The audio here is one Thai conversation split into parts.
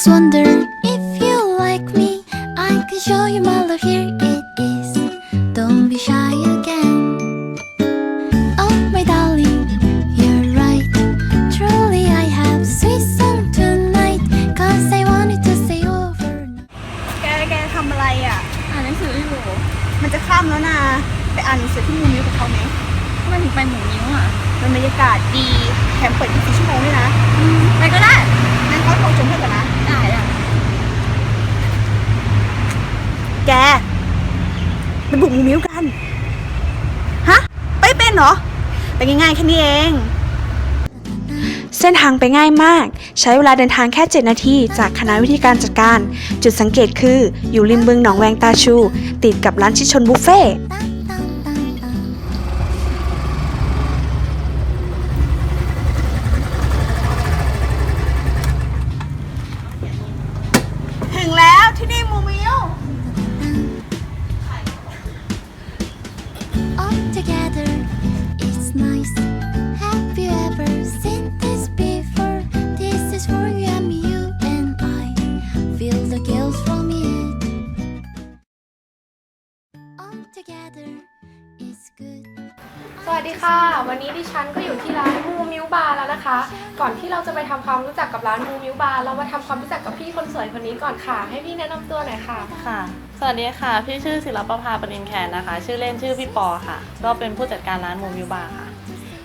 just wonder if you like me. I can show you my love. Here it is. Don't be shy again. Oh, my darling, you're right. Truly, I have sweet song tonight. Cause I wanted to stay over. แก แกทำอะไรอะ อ่านหนังสืออยู่ มันจะค่ำแล้วนะ ไปอ่านหนังสือที่มูมิวกับเขาไหมทำไมถึงไปหมูนิ้วอะ มันบรรยากาศดี แถมเปิด24ชั่วโมงด้วยนะ ไปก็ได้งั้นเขาโทรชมเพื่อนก่อนนะ ได้อะ แกไปบุกมูมิวกัน ฮะ ไปเป็นเหรอ ไปง่ายๆแค่นี้เอง เส้นทางไปง่ายมาก ใช้เวลาเดินทางแค่ 7 นาที จากคณะวิธีการจัดการ จุดสังเกตคืออยู่ริมบึงหนองแวงตาชู ติดกับร้านชิชนบุฟเฟ่ ที่เราจะไปทำความรู้จักกับร้านมูมิวบาร์เรามาทำความรู้จักกับพี่คนสวยคนนี้ก่อนค่ะ ให้พี่แนะนำตัวหน่อยค่ะค่ะ สวัสดีค่ะ พี่ชื่อศิลปภาปรินแคนนะคะ ชื่อเล่นชื่อพี่ปอค่ะ ก็เป็นผู้จัดการร้านมูมิวบาร์ค่ะ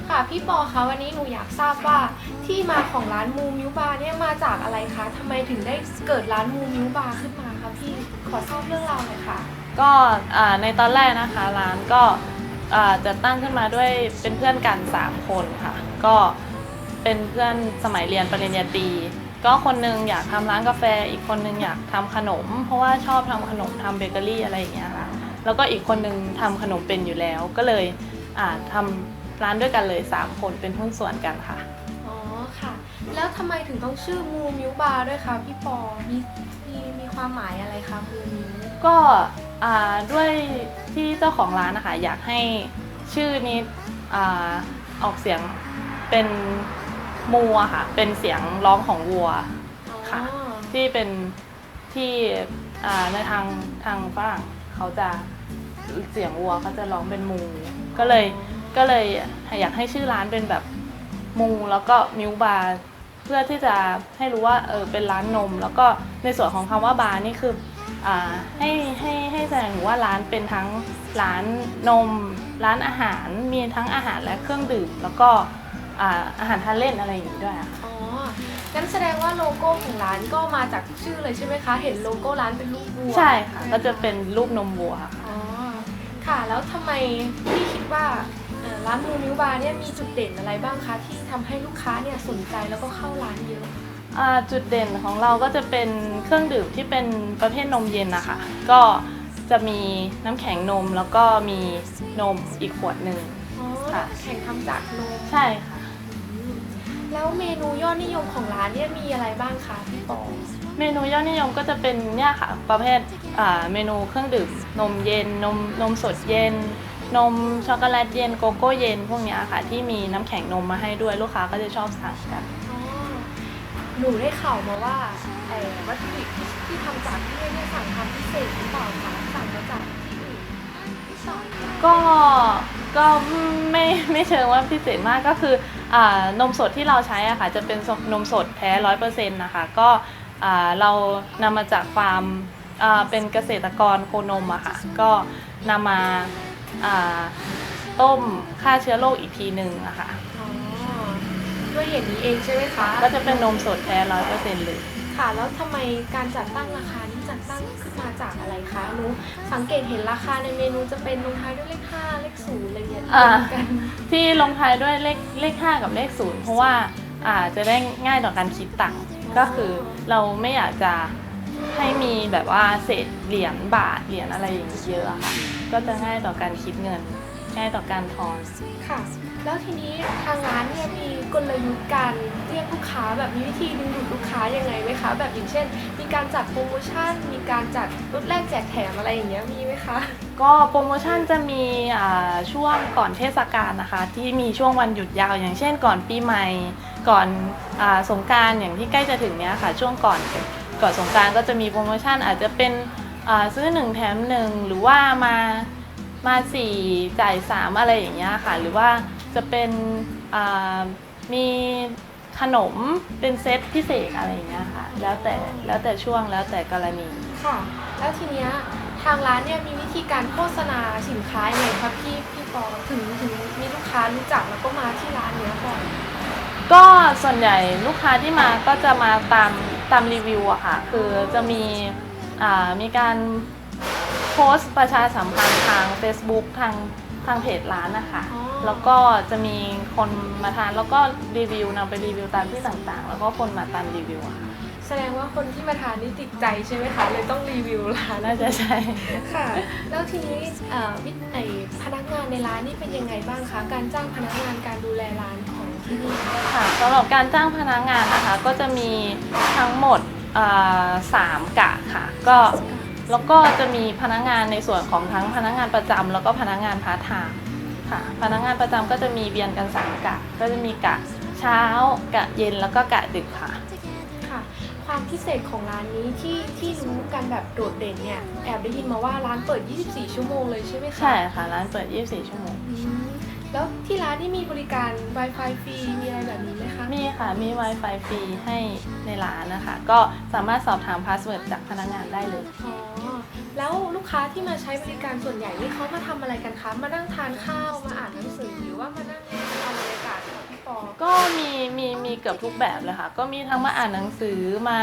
ค่ะพี่ปอคะวันนี้หนูอยากทราบว่าที่มาของร้านมูมิวบาร์เนี่ยมาจากอะไรคะทำไมถึงได้เกิดร้านมูมิวบาร์ขึ้นมาคะพี่ขอทราบเรื่องราวหน่อยค่ะ ก็อ่าในตอนแรกนะคะร้านก็อ่าจะตั้งขึ้นมาด้วยเป็นเพื่อนกัน 3 คนค่ะ ก็ เป็นเพื่อนสมัยเรียนปริญญาตรีก็คนหนึงอยากทำร้านกาแฟ อีกคนหนึงอยากทำขนม เพราะว่าชอบทำขนมทำเบเกอรี่อะไรอย่างเงี้ยค่ะแล้วก็อีกคนหนึงทำขนมเป็นอยู่แล้ว ก็เลยอ่าทำร้านด้วยกันเลย 3 คนเป็นหุ้นส่วนกันค่ะอ๋อค่ะ แล้วทำไมถึงต้องชื่อมูมิวบาร์ด้วยคะพี่ปอมีมีมีความหมายอะไรคะมูมิวก็อ่าด้วยที่เจ้าของร้านนะคะอยากให้ชื่อนี้อาออกเสียงเป็น มูอะค่ะ เป็นเสียงร้องของวัวค่ะ อ๋อ ที่เป็นที่อ่าในทางทางฝรั่งเขาจะเสียงวัวเขาจะร้องเป็นมู ก็เลยก็เลยอยากให้ชื่อร้านเป็นแบบมูแล้วก็มิวบาร์เพื่อที่จะให้รู้ว่าเออเป็นร้านนม แล้วก็ในส่วนของคำว่าบาร์นี่คืออ่าให้ให้ให้แสดงถึงว่าร้านเป็นทั้งร้านนม ร้านอาหารมีทั้งอาหารและเครื่องดื่ม แล้วก็ อ่าอาหารทานเล่นอะไรอย่างนี้ด้วยอะค่ะอ๋อ งั้นแสดงว่าโลโก้ของร้านก็มาจากชื่อเลยใช่ไหมคะ เห็นโลโก้ร้านเป็นรูปวัวใช่ค่ะก็จะเป็นรูปนมวัวค่ะ อ๋อ ค่ะ แล้วทำไมพี่คิดว่าเอ่อร้านมูมิวบาร์เนี่ยมีจุดเด่นอะไรบ้างคะ ที่ทำให้ลูกค้าเนี่ยสนใจแล้วก็เข้าร้านเยอะ อ่าจุดเด่นของเราก็จะเป็นเครื่องดื่มที่เป็นประเภทนมเย็นนะคะ ก็จะมีน้ำแข็งนมแล้วก็มีนมอีกขวดหนึ่ง อ๋อค่ะ แข่งทำจากนม ใช่ค่ะ แล้วเมนูยอดนิยมของร้านเนี่ยมีอะไรบ้างคะพี่ปอเมนูยอดนิยมก็จะเป็นเนี่ยค่ะประเภทอ่าเมนูเครื่องดื่มนมเย็นนมนมสดเย็น นมช็อกโกแลตเย็นโกโก้เย็น พวกเนี้ยค่ะ ที่มีน้ำแข็งนมมาให้ด้วยลูกค้าก็จะชอบสั่งกันอ๋อหนูได้ข่าวมาว่าเอ่อวัตถุดิบที่ที่ทำจากที่นี่เนี่ยสั่งทำพิเศษหรือเปล่าคะสั่งมาจากที่อื่นหรือเปล่าก็ก็ไม่ไม่เชิงว่าพิเศษมากก็คืออา นมสดที่เราใช้อะค่ะจะเป็นนมสดแท้ร้อยเปอร์เซ็นต์นะคะก็อ่าเรานำมาจากฟาร์มอ่าเป็นเกษตรกรโคนมอะค่ะก็นำมาอ่าต้มฆ่าเชื้อโรคอีกทีหนึ่งอะค่ะอ๋อด้วยเหตุนี้เองใช่ไหมคะ ก็จะเป็นนมสดแท้ร้อยเปอร์เซ็นต์เลย ค่ะ แล้วทำไมการจัดตั้งราคานี้ จัดตั้งขึ้นมาจากอะไรคะหนูสังเกตเห็นราคาในเมนูจะเป็นลงท้ายด้วยเลขห้าเลขศูนย์อะไรเงี้ยอ่าเหมือนกันที่ลงท้ายด้วยเลขเลข 5 กับเลข 0 เพราะว่าอ่าจะได้ง่ายต่อการคิดตังค์ก็คือเราไม่อยากจะให้มีแบบว่าเศษเหรียญบาทเหรียญอะไรอย่างนี้เยอะอะค่ะก็จะง่ายต่อการคิดเงิน ง่ายต่อการทอน ค่ะ แล้วทีนี้ทางร้านเนี่ยมีกลยุทธ์การเรียกลูกค้าแบบมีวิธีดึงดูดลูกค้ายังไงไหมคะ แบบอย่างเช่น มีการจัดโปรโมชั่น มีการจัดลดแลกแจกแถมอะไรอย่างเงี้ยมีไหมคะ ก็โปรโมชั่นจะมีอ่าช่วงก่อนเทศกาลนะคะ ที่มีช่วงวันหยุดยาว อย่างเช่น ก่อนปีใหม่ ก่อนอาสงกรารอย่างที่ใกล้จะถึงเนี้ยค่ะ ช่วงก่อนก่อนสงกรารก็จะมีโปรโมชั่นอาจจะเป็นอ่าซื้อหนึ่งแถมหนึ่งหรือว่ามา มาสี่จ่ายสามอะไรอย่างเงี้ยค่ะ หรือว่าจะเป็นอ่ามีขนมเป็นเซตพิเศษอะไรอย่างเงี้ยค่ะ แล้วแต่แล้วแต่ช่วงแล้วแต่กรณีค่ะ แล้วทีเนี้ยทางร้านเนี่ยมีวิธีการโฆษณาสินค้ายังไงคะพี่พี่ปอถึงถึงมีลูกค้ารู้จักแล้วก็มาที่ร้านเนี้ยก่อนก็ส่วนใหญ่ลูกค้าที่มาก็จะมาตามตามรีวิวอะค่ะ คือจะมีอ่ามีการ โพสต์ประชาสัมพันธ์ทาง Facebook ทางทางเพจร้านนะคะ อ๋อ แล้วก็จะมีคนมาทานแล้วก็รีวิวนำไปรีวิวตามที่ต่างๆ แล้วก็คนมาตามรีวิวอะค่ะแสดงว่าคนที่มาทานนี่ติดใจใช่ไหมคะ เลยต้องรีวิวร้านน่าจะใช่ ค่ะ แล้วทีนี้เอ่อวิทไอพนักงานในร้านนี่เป็นยังไงบ้างคะ การจ้างพนักงานการดูแลร้านของที่นี่ค่ะสำหรับการจ้างพนักงานนะคะก็จะมีทั้งหมดอ่าสามกะค่ะ ก็ แล้วก็จะมีพนักงานในส่วนของทั้งพนักงานประจำแล้วก็พนักงานพาร์ทไทม์ค่ะ พนักงานประจำก็จะมีเวียนกันสามกะ ก็จะมีกะเช้ากะเย็นแล้วก็กะดึกค่ะ ค่ะ ความพิเศษของร้านนี้ที่ที่รู้กันแบบโดดเด่นเนี่ยแอบได้ยินมาว่าร้านเปิด 24 ชั่วโมงเลยใช่ไหมคะใช่ค่ะ ร้านเปิด 24 ชั่วโมง อืมแล้วที่ร้านนี่มีบริการ Wi-Fi ฟรีมีอะไรแบบนี้ไหม คะมีค่ะ มี Wi-Fi ฟรีให้ในร้านนะคะ ก็สามารถสอบถามพาสเวิร์ดจากพนักงานได้เลย อ๋อแล้วลูกค้าที่มาใช้บริการส่วนใหญ่นี่เขามาทำอะไรกันคะมานั่งทานข้าวมาอ่านหนังสือหรือว่ามานั่งเอาบรรยากาศกับพี่ปอก็มีมีมีเกือบทุกแบบเลยค่ะ ก็มีทั้งมาอ่านหนังสือมา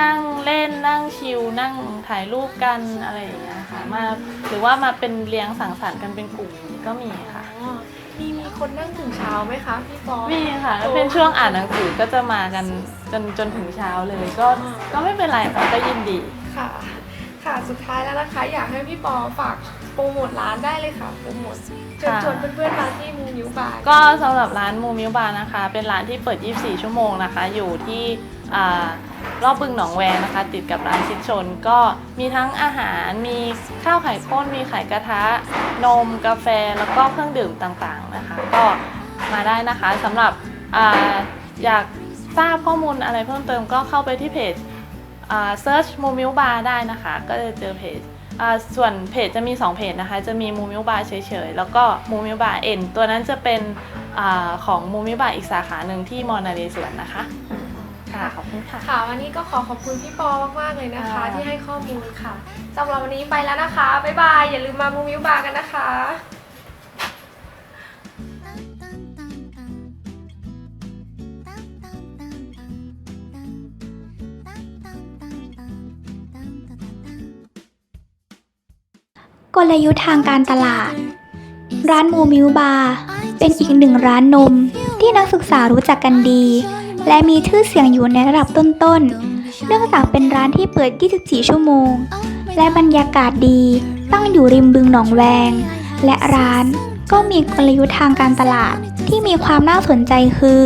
นั่งเล่นนั่งชิลนั่งถ่ายรูปกันอะไรอย่างเงี้ยค่ะมาหรือว่ามาเป็นเลี้ยงสังสรรค์กันเป็นกลุ่มก็มีค่ะ อ๋อ มีมีคนนั่งถึงเช้าไหมคะพี่ปอ มีค่ะถ้าเป็นช่วงอ่านหนังสือก็จะมากันจนจนถึงเช้าเลย ก็ก็ไม่เป็นไรค่ะก็ยินดี ค่ะ ค่ะสุดท้ายแล้วนะคะ อยากให้พี่ปอฝากโปรโมทร้านได้เลยค่ะโปรโมทเชิญค่ะ ชวนเพื่อนๆมาที่มูนิวบาร์ก็สำหรับร้านมูมิวบาร์นะคะ เป็นร้านที่เปิด 24 ชั่วโมงนะคะ อยู่ที่อ่า รอบบึงหนองแวนะคะ ติดกับร้านชิดชน ก็มีทั้งอาหารมีข้าวไข่ข้นมีไข่กระทะ นมกาแฟแล้วก็เครื่องดื่มต่างๆนะคะ ก็มาได้นะคะสำหรับออยากทราบข้อมูลอะไรเพิ่มเติมก็เข้าไปที่เพจ search มูมิวบาร์ได้นะคะ ก็จะเจอเพจส่วนเพจจะมี 2 เพจนะคะ จะมีมูมิวบาร์เฉยๆ แล้วก็มูมิวบาร์เอ็นตัวนั้นจะเป็นอของมูมิวบาร์อีกสาขาหนึ่งที่มอนาเรสวนนะคะ ค่ะขอบคุณค่ะ ค่ะ วันนี้ก็ขอขอบคุณพี่ปอมากๆเลยนะคะ ค่ะ ที่ให้ข้อมูลค่ะสำหรับวันนี้ไปแล้วนะคะ บ๊ายบาย อย่าลืมมามูมิวบาร์กันนะคะ กลยุทธ์ทางการตลาด ร้านมูมิวบาร์เป็นอีกหนึ่งร้านนมที่นักศึกษารู้จักกันดี และมีชื่อเสียงอยู่ในระดับต้นๆ เนื่องจากเป็นร้านที่เปิด 24 ชั่วโมง และบรรยากาศดีตั้งอยู่ริมบึงหนองแวง และร้านก็มีกลยุทธ์ทางการตลาดที่มีความน่าสนใจคือ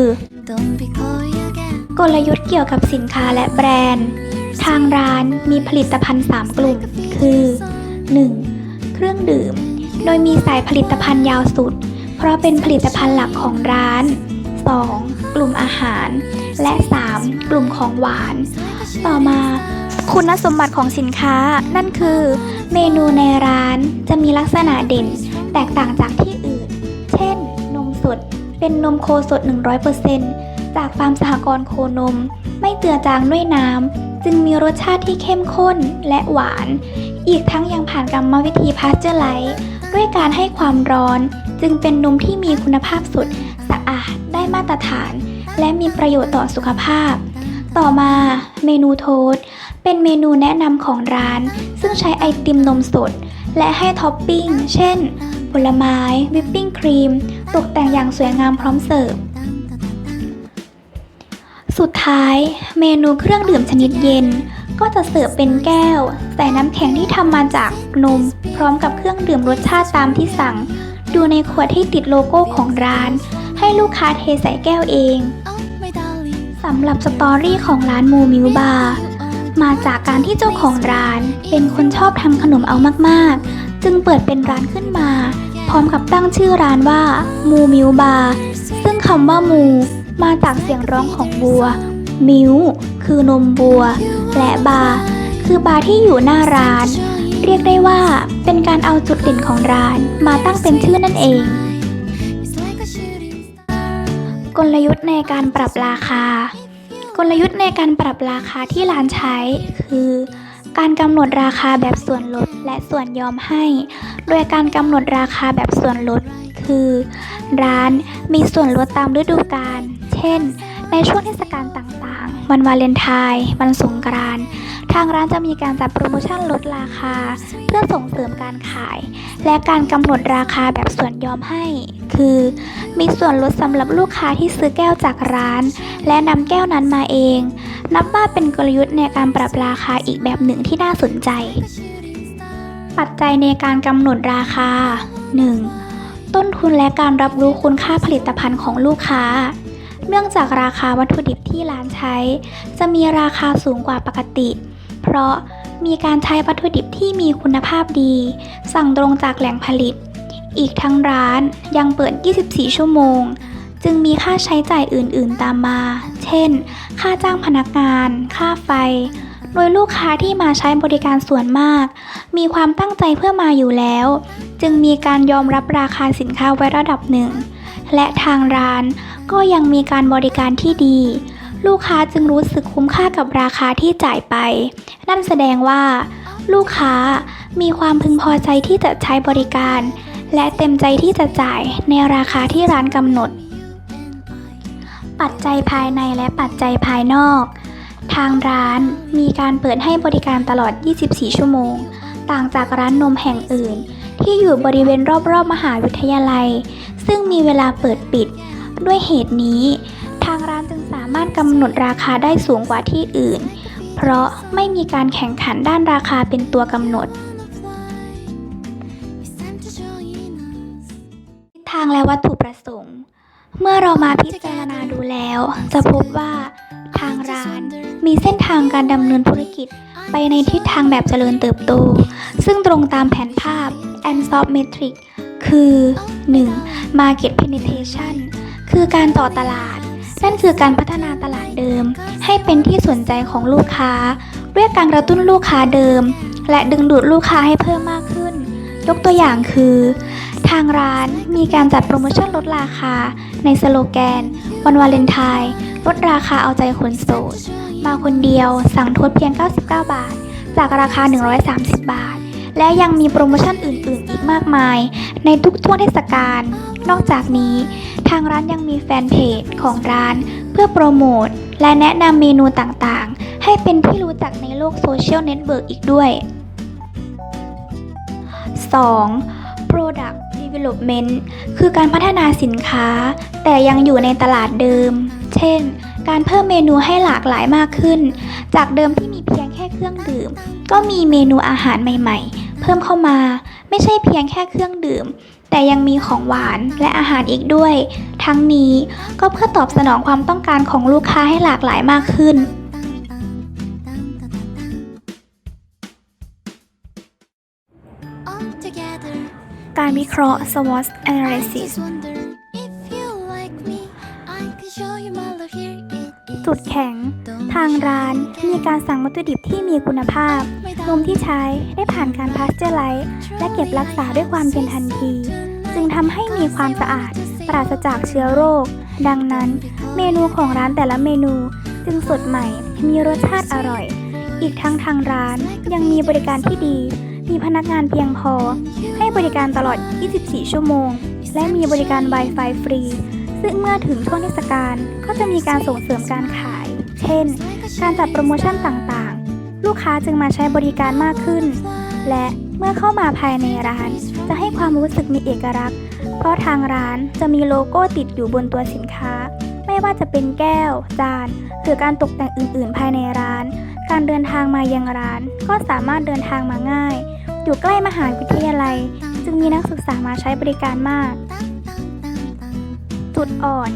กลยุทธ์เกี่ยวกับสินค้าและแบรนด์ ทางร้านมีผลิตภัณฑ์ 3 กลุ่ม คือ 1. เครื่องดื่ม โดยมีสายผลิตภัณฑ์ยาวสุด เพราะเป็นผลิตภัณฑ์หลักของร้าน 2. กลุ่มอาหาร และ 3. กลุ่มของหวาน ต่อมาคุณสมบัติของสินค้านั่นคือ เมนูในร้านจะมีลักษณะเด่น แตกต่างจากที่อื่น เช่น นมสด เป็นนมโคสด 100%จากฟาร์มสหกรณ์โคนม ไม่เจือจางด้วยน้ำ จึงมีรสชาติที่เข้มข้นและหวาน อีกทั้งยังผ่านกรรมวิธีพาสเจอร์ไลท์ด้วยการให้ความร้อน จึงเป็นนมที่มีคุณภาพสดสะอาด มาตรฐาน และมีประโยชน์ต่อสุขภาพ ต่อมาเมนูโทสต์เป็นเมนูแนะนำของร้าน ซึ่งใช้ไอติมนมสด และให้ท็อปปิ้ง เช่น ผลไม้ วิปปิ้งครีม ตกแต่งอย่างสวยงามพร้อมเสิร์ฟ สุดท้ายเมนูเครื่องดื่มชนิดเย็นก็จะเสิร์ฟเป็นแก้วใส่น้ำแข็งที่ทำมาจากนม พร้อมกับเครื่องดื่มรสชาติตามที่สั่ง ดูในขวดที่ติดโลโก้ของร้าน ให้ลูกค้าเทใส่แก้วเองสำหรับสตอรี่ของร้านมูมิวบาร์มาจากการที่เจ้าของร้าน เป็นคนชอบทำขนมเอามากๆ จึงเปิดเป็นร้านขึ้นมา พร้อมกับตั้งชื่อร้านว่ามูมิวบาร์ซึ่งคำว่ามูมาจากเสียงร้องของบัว มิวคือนมบัว และบาร์คือบาร์ที่อยู่หน้าร้าน เรียกได้ว่าเป็นการเอาจุดเด่นของร้านมาตั้งเป็นชื่อนั่นเอง กลยุทธ์ในการปรับราคา กลยุทธ์ในการปรับราคาที่ร้านใช้ คือ การกำหนดราคาแบบส่วนลดและส่วนยอมให้ โดยการกำหนดราคาแบบส่วนลด คือ ร้านมีส่วนลดตามฤดูกาลเช่น ในช่วงเทศกาลต่างๆ วันวาเลนไทน์วันสงกรานต์ทางร้านจะมีการจัดโปรโมชั่นลดราคา เพื่อส่งเสริมการขาย และการกำหนดราคาแบบส่วนยอมให้ คือ มีส่วนลดสำหรับลูกค้าที่ซื้อแก้วจากร้าน และนำแก้วนั้นมาเอง นับว่าเป็นกลยุทธ์ในการปรับราคาอีกแบบหนึ่งที่น่าสนใจ ปัจจัยในการกำหนดราคา 1. ต้นทุนและการรับรู้คุณค่าผลิตภัณฑ์ของลูกค้า เนื่องจากราคาวัตถุดิบที่ร้านใช้ จะมีราคาสูงกว่าปกติ เพราะมีการใช้วัตถุดิบที่มีคุณภาพดี สั่งตรงจากแหล่งผลิต อีกทั้งร้านยังเปิด 24 ชั่วโมง จึงมีค่าใช้จ่ายอื่น ๆ ตามมา เช่น ค่าจ้างพนักงาน ค่าไฟ โดยลูกค้าที่มาใช้บริการส่วนมาก มีความตั้งใจเพื่อมาอยู่แล้ว จึงมีการยอมรับราคาสินค้าไว้ระดับหนึ่ง และทางร้านก็ยังมีการบริการที่ดี ลูกค้าจึงรู้สึกคุ้มค่ากับราคาที่จ่ายไป นั่นแสดงว่า ลูกค้ามีความพึงพอใจที่จะใช้บริการ และเต็มใจที่จะจ่ายในราคาที่ร้านกำหนด ปัจจัยภายในและปัจจัยภายนอก ทางร้านมีการเปิดให้บริการตลอด 24 ชั่วโมง ต่างจากร้านนมแห่งอื่น ที่อยู่บริเวณรอบๆมหาวิทยาลัย ซึ่งมีเวลาเปิดปิด ด้วยเหตุนี้ ทางร้านจึงสามารถกำหนดราคาได้สูงกว่าที่อื่น เพราะไม่มีการแข่งขันด้านราคาเป็นตัวกำหนด ทางและวัตถุประสงค์ เมื่อเรามาพิจารณาดูแล้ว จะพบว่าทางร้านมีเส้นทางการดำเนินธุรกิจไปในทิศทางแบบเจริญเติบโต ซึ่งตรงตามแผนภาพ and s o p Metric คือ 1. Market Penetration คือการต่อตลาด นั่นคือการพัฒนาตลาดเดิม ให้เป็นที่สนใจของลูกค้า ด้วยการกระตุ้นลูกค้าเดิม และดึงดูดลูกค้าให้เพิ่มมากขึ้น ยกตัวอย่างคือ ทางร้านมีการจัดโปรโมชั่นลดราคา ในสโลแกน วันวาเลนไทน์ลดราคาเอาใจคนโสด มาคนเดียวสั่งทดเพียง 99 บาท จากราคา 130 บาท และยังมีโปรโมชั่นอื่น ๆ อีกมากมาย ในทุกช่วงเทศกาล นอกจากนี้ ทางร้านยังมีแฟนเพจของร้านเพื่อโปรโมท และแนะนำเมนูต่าง ๆ ให้เป็นที่รู้จักในโลกโซเชียลเน็ตเวิร์กอีกด้วย 2. Product Development คือการพัฒนาสินค้า แต่ยังอยู่ในตลาดเดิม เช่น การเพิ่มเมนูให้หลากหลายมากขึ้น จากเดิมที่มีเพียงแค่เครื่องดื่ม ก็มีเมนูอาหารใหม่ๆ เพิ่มเข้ามา ไม่ใช่เพียงแค่เครื่องดื่ม แต่ยังมีของหวานและอาหารอีกด้วย ทั้งนี้ก็เพื่อตอบสนองความต้องการของลูกค้าให้หลากหลายมากขึ้น All together การวิเคราะห์ SWOT I Analysis it is จุดแข็ง ทางร้านมีการสั่งวัตถุดิบที่มีคุณภาพ นมที่ใช้ได้ผ่านการพาสเจอร์ไลซ์และเก็บรักษาด้วยความเย็นทันที จึงทำให้มีความสะอาด ปราศจากเชื้อโรค ดังนั้น เมนูของร้านแต่ละเมนูจึงสดใหม่ มีรสชาติอร่อย อีกทั้งทางร้านยังมีบริการที่ดี มีพนักงานเพียงพอ ให้บริการตลอด 24 ชั่วโมง และมีบริการ Wi-Fi ฟรี ซึ่งเมื่อถึงช่วงเทศกาลก็จะมีการส่งเสริมการขาย เช่น การจัดโปรโมชั่นต่างๆ ลูกค้าจึงมาใช้บริการมากขึ้น และเมื่อเข้ามาภายในร้าน จะให้ความรู้สึกมีเอกลักษณ์ เพราะทางร้านจะมีโลโก้ติดอยู่บนตัวสินค้า ไม่ว่าจะเป็นแก้ว จาน หรือการตกแต่งอื่น ๆ ภายในร้าน การเดินทางมายังร้าน ก็สามารถเดินทางมาง่าย อยู่ใกล้มหาวิทยาลัย จึงมีนักศึกษามาใช้บริการมาก จุดอ่อน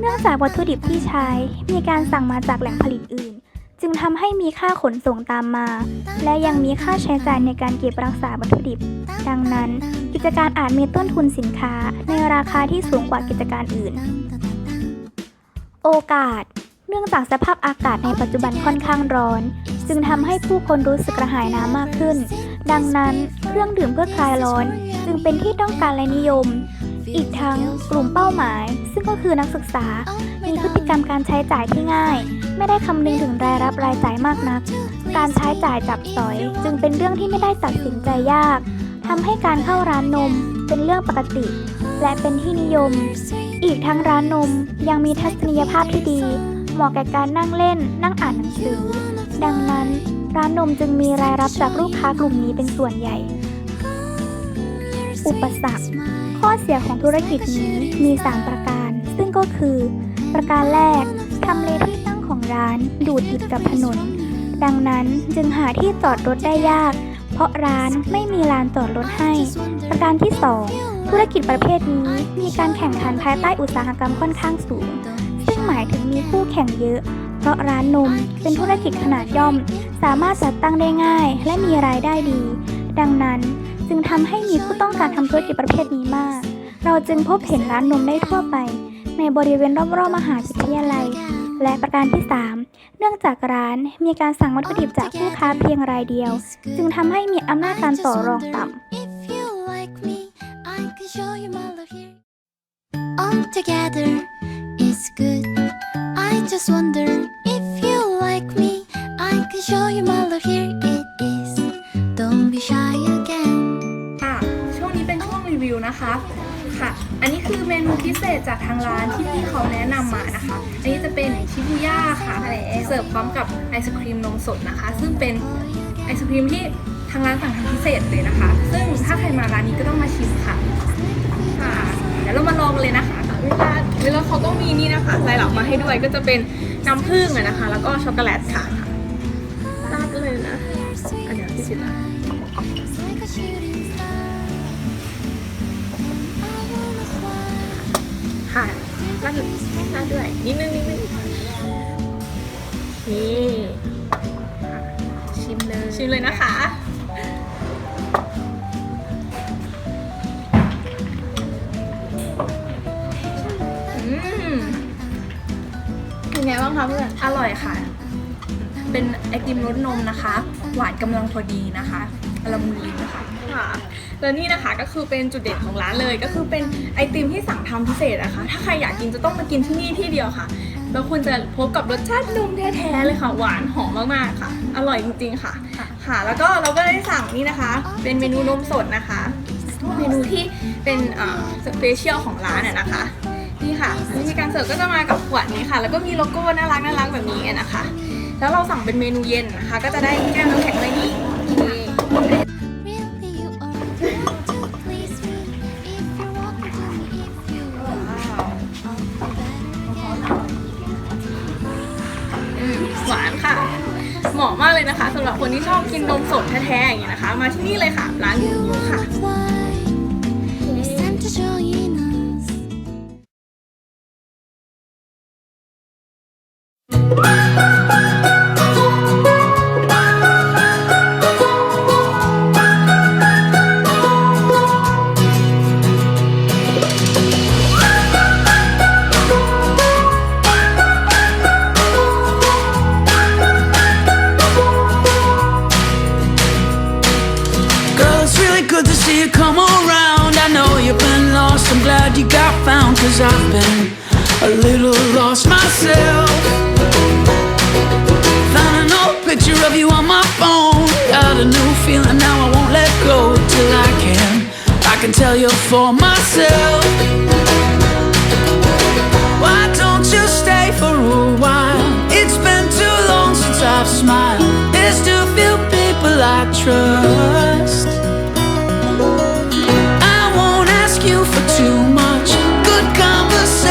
เนื่องจากวัตถุดิบที่ใช้มีการสั่งมาจากแหล่งผลิตอื่น จึงทำให้มีค่าขนส่งตามมา และยังมีค่าใช้จ่ายในการเก็บรักษาวัตถุดิบ ดังนั้น กิจการอาจมีต้นทุนสินค้าในราคาที่สูงกว่ากิจการอื่น โอกาส เนื่องจากสภาพอากาศในปัจจุบันค่อนข้างร้อน จึงทำให้ผู้คนรู้สึกกระหายน้ำมากขึ้น ดังนั้นเครื่องดื่มเพื่อคลายร้อน จึงเป็นที่ต้องการและนิยม อีกทั้งกลุ่มเป้าหมาย ซึ่งก็คือนักศึกษา มีพฤติกรรมการใช้จ่ายที่ง่าย ไม่ได้คำนึงถึงรายรับรายจ่ายมากนัก การใช้จ่ายจับสอย จึงเป็นเรื่องที่ไม่ได้ตัดสินใจยากทำให้การเข้าร้านนมเป็นเรื่องปกติ และเป็นที่นิยม อีกทั้งร้านนมยังมีทัศนียภาพที่ดี เหมาะแก่การนั่งเล่น นั่งอ่านหนังสือ ดังนั้น ร้านนมจึงมีรายรับจากลูกค้ากลุ่มนี้เป็นส่วนใหญ่ อุปสรรค ข้อเสียของธุรกิจนี้มี 3 ประการ ซึ่งก็คือ ประการแรกทำเลที่ตั้งของร้านดูดติดกับถนน ดังนั้นจึงหาที่จอดรถได้ยาก เพราะร้านไม่มีลานจอดรถให้ ประการที่ 2 ธุรกิจประเภทนี้มีการแข่งขันภายใต้อุตสาหกรรมค่อนข้างสูง ซึ่งหมายถึงมีคู่แข่งเยอะ เพราะร้านนมเป็นธุรกิจขนาดย่อม สามารถจัดตั้งได้ง่าย และมีรายได้ดี ดังนั้น จึงทำให้มีผู้ต้องการทำธุรกิจประเภทนี้มาก เราจึงพบเห็นร้านนมได้ทั่วไป ในบริเวณรอบๆมหาวิทยาลัย และประการที่ 3 เนื่องจากร้านมีการสั่งวัตถุดิบจากผู้ค้าเพียงรายเดียว จึงทำให้มีอำนาจการต่อรองต่ำ If you like me, I can show you my love here. All together is good. I just wonder if you like me, I can show you my love here. นะคะ ค่ะ อันนี้คือเมนูพิเศษจากทางร้านที่พี่เขาแนะนำมานะคะ อันนี้จะเป็นชิบูย่าค่ะ เสิร์ฟพร้อมกับไอศครีมนมสดนะคะ ซึ่งเป็นไอศครีมที่ทางร้านสั่งทำพิเศษเลยนะคะ ซึ่งถ้าใครมาร้านนี้ก็ต้องมาชิมค่ะ ค่ะ เดี๋ยวเรามาลองเลยนะคะเวลาเวลาเขาก็มีนี่นะคะใส่หลักมาให้ด้วยก็จะเป็นน้ำผึ้งนะคะ แล้วก็ช็อกโกแลตค่ะ ราดด้วยนิดนึงนิดนึงนี่ค่ะชิมเลยชิมเลยนะคะ อืมเป็นไงบ้างคะเพื่อนอร่อยค่ะ เป็นไอติมรสนมนะคะ หวานกำลังพอดีนะคะละมุนลิ้นนะคะค่ะ แล้วนี่นะคะก็คือเป็นจุดเด่นของร้านเลย ก็คือเป็นไอติมที่สั่งทำพิเศษนะคะ ถ้าใครอยากกินจะต้องมากินที่นี่ที่เดียวค่ะแล้วคุณจะพบกับรสชาตินมแท้ๆเลยค่ะ หวานหอมมากๆค่ะ อร่อยจริงๆค่ะ ค่ะ แล้วก็เราก็ได้สั่งนี่นะคะ เป็นเมนูนมสดนะคะ เมนูที่เป็นสเปเชียลของร้านอะนะคะ นี่ค่ะวิธีการเสิร์ฟก็จะมากับขวดนี้ค่ะ แล้วก็มีโลโก้น่ารักน่ารักแบบนี้นะคะ แล้วเราสั่งเป็นเมนูเย็นนะคะ ก็จะได้แก้วน้ำแข็งไว้นี่ มากเลยนะคะสำหรับคนที่ชอบกินนมสดแท้ๆอย่างนี้ยนะคะ มาที่นี่เลยค่ะ ร้านหมูยูค่ะ little lost myself. Found an old picture of you on my phone. Got a new feeling now, I won't let go till I can. I can tell you for myself. Why don't you stay for a while? It's been too long since I've smiled. There's too few people I trust.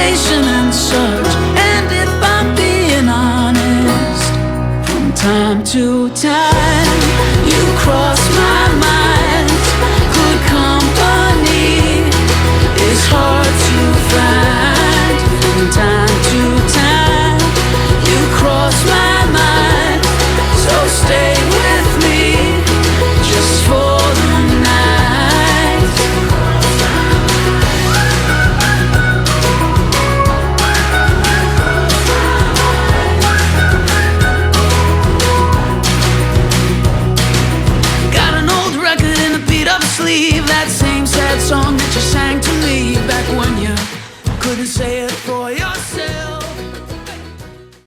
Conversation and such. And if I'm being honest, from time to time, you cross